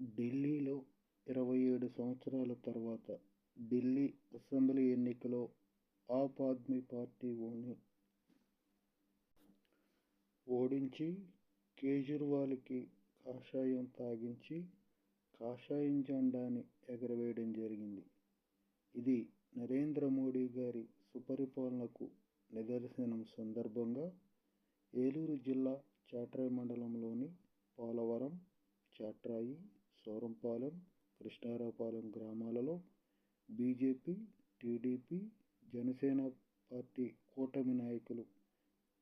ఢిల్లీలో ఇరవై ఏడు సంవత్సరాల తర్వాత ఢిల్లీ అసెంబ్లీ ఎన్నికలో ఆప్ ఆద్మీ పార్టీని ఓడించి కేజ్రీవాల్కి కాషాయం తాగించి కాషాయం జెండాని ఎగరవేయడం జరిగింది. ఇది నరేంద్ర మోడీ గారి సుపరిపాలనకు నిదర్శనం సందర్భంగా ఏలూరు జిల్లా చాట్రాయి మండలంలోని పోలవరం చాట్రాయి సూరంపాలెం కృష్ణారావుపాలెం గ్రామాలలో బీజేపీ టీడీపీ జనసేన పార్టీ కూటమి నాయకులు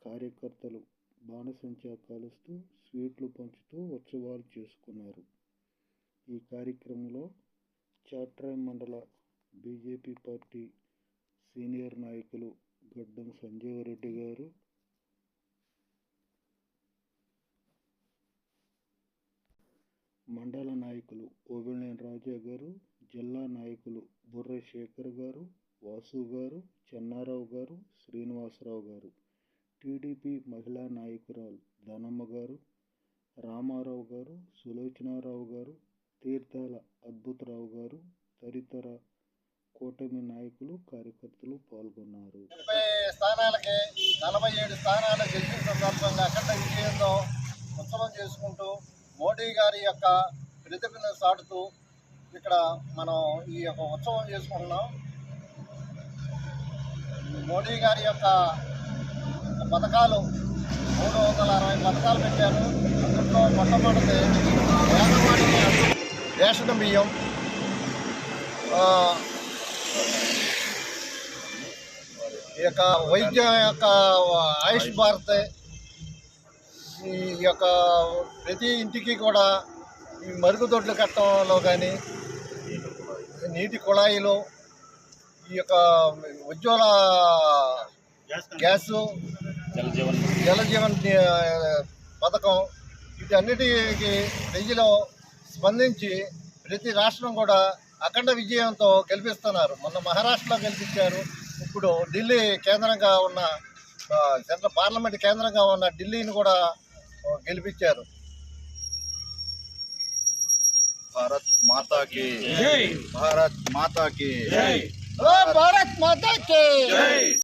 కార్యకర్తలు బాణసంచా కాలుస్తూ స్వీట్లు పంచుతూ ఉత్సవాలు చేసుకున్నారు. ఈ కార్యక్రమంలో చాట్రాయ్ మండల బీజేపీ పార్టీ సీనియర్ నాయకులు గడ్డం సంజీవరెడ్డి గారు మండల నాయకులు ఓబినేని రాజా గారు జిల్లా నాయకులు బుర్ర శేఖర్ గారు వాసు గారు చెన్నారావు గారు శ్రీనివాసరావు గారు. టీడీపీ మహిళా నాయకురాలు ధనమ్మ గారు రామారావు గారు సులోచనారావు గారు తీర్థాల అద్భుతరావు గారు తదితర కూటమి నాయకులు కార్యకర్తలు పాల్గొన్నారు. స్థానాలకి నలభై ఏడు స్థానాలు గెలిచిన సందర్భంగా అఖండ విజయంతో ఉత్సవం చేసుకుంటూ మోడీ గారి యొక్క ప్రతిభను సాటుతూ ఇక్కడ మనం ఈ యొక్క ఉత్సవం చేసుకుంటున్నాం. మోడీ గారి యొక్క పథకాలు మూడు వందల అరవై పథకాలు పెట్టారు. అందులో మొట్టమొదటి పేదవాడికి రేషన్ బియ్యం ఈ యొక్క వైద్యం యొక్క ఆయుష్ భారత్ ఈ యొక్క ప్రతి ఇంటికి కూడా ఈ మరుగుదొడ్లు కట్టడంలో కానీ నీటి కుళాయిలు ఈ యొక్క ఉజ్వల గ్యాసు జలజీవన్ పథకం పథకం వీటన్నిటికి ప్రజలు స్పందించి ప్రతి రాష్ట్రం కూడా అఖండ విజయంతో గెలిపిస్తున్నారు. మొన్న మహారాష్ట్రలో గెలిపించారు. ఇప్పుడు ఢిల్లీ కేంద్రంగా ఉన్న సెంట్రల్ పార్లమెంట్ కేంద్రంగా ఉన్న ఢిల్లీని కూడా गेलो भारत माता के। भारत माता के। भारत माता के।